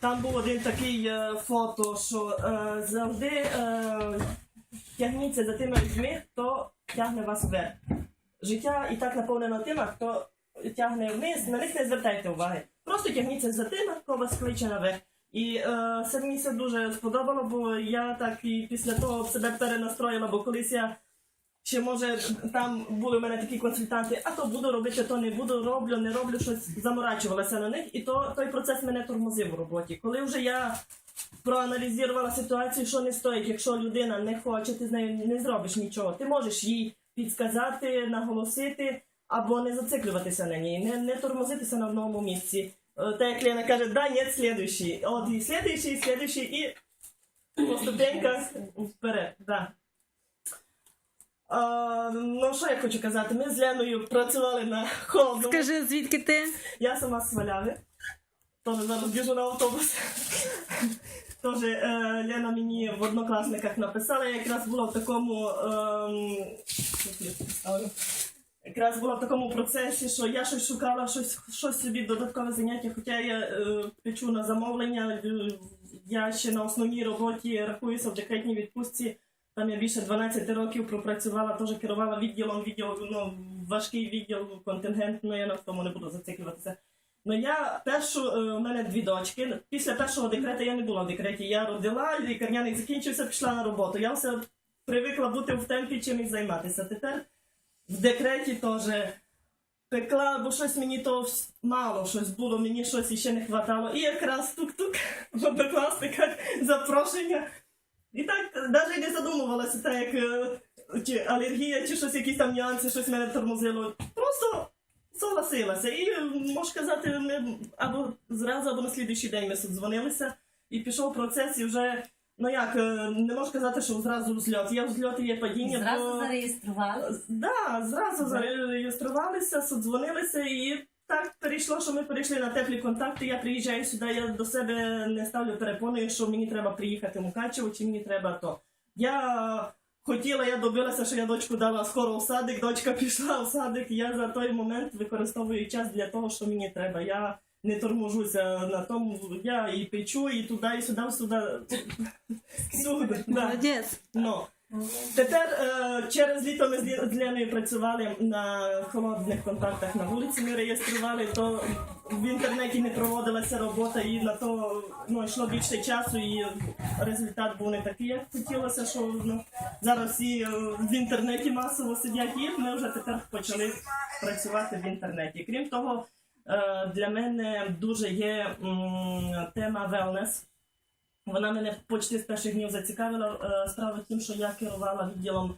Там був один такий е, фото, що е, завжди е, тягніться за тими людьми, хто тягне вас вверх. Життя і так наповнено тими, хто тягне вниз, на них не звертайте уваги. Просто тягніться за тими, хто вас кличе наверх. І е, це мені це дуже сподобало, бо я так і після того себе перенастроїла, бо колись я ще може там були в мене такі консультанти, а то буду робити, то не буду, роблю, не роблю щось, заморачувалася на них, і то той процес мене тормозив у роботі. Коли вже я проаналізувала ситуацію, що не стоїть, якщо людина не хоче, ти з нею не зробиш нічого. Ти можеш їй підсказати, наголосити або не зациклюватися на ній, не, не тормозитися на одному місці. Е, Так як Лена каже, да, нет, слідуючий. От і слідуючий, і слідуючий, і по ступеньках вперед. Да. А, ну, що я хочу казати? Ми з Леною працювали на холодному. Скажи, звідки ти? Я сама з Валяви. Теж зараз біжу на автобус. Теж е, Лена мені в однокласниках написала, я якраз була в такому. представлю? Якраз була в такому процесі, що я щось шукала, щось, щось собі додаткове заняття, хоча я е, печу на замовлення, е, я ще на основній роботі рахуюся в декретній відпустці. Там я більше 12 років пропрацювала, теж керувала відділом, відділ, ну, важкий відділ, контингент, ну я на тому не буду зациклюватися. Ну я першу, е, у мене дві дочки. Після першого декрету я не була в декреті. Я родила, лікарняний закінчився, пішла на роботу. Я все привикла бути в темпі чимось займатися. Тепер в декреті теж пекла, бо щось мені то мало щось було, мені щось іще не хватало. І якраз тук-тук в однокласниках запрошення. І так навіть не задумувалася, так як е, чи алергія, чи щось, якісь там нюанси, щось мене тормозило. Просто согласилася. І е, можу казати, ми або зразу, або на слідуючий день ми дзвонилися, і пішов процес, і вже. Ну як, е, не можу казати, що зразу взльот. Є взльот і є падіння. Зразу бо... зареєстрували. Да, зразу зареєструвалися, содзвонилися і так перейшло, що ми перейшли на теплі контакти. Я приїжджаю сюди, я до себе не ставлю перепоною, що мені треба приїхати в Мукачево, чи мені треба то. Я хотіла, я добилася, що я дочку дала скоро в садик, дочка пішла в садик. Я за той момент використовую час для того, що мені треба. Я не торможуся на тому, я і печу, і туди, і сюди, сюди. Молодець. Тепер е, через літо ми з Лі- з Леною працювали на холодних контактах на вулиці. Ми реєстрували, то в інтернеті не проводилася робота, і на то ну, йшло більше часу, і результат був не такий, як хотілося. Що ну, зараз всі е, в інтернеті масово сидять, і ми вже тепер почали працювати в інтернеті. Крім того, е, для мене дуже є тема wellness. Вона мене почти з перших днів зацікавила. Е, Справа тим, що я керувала відділом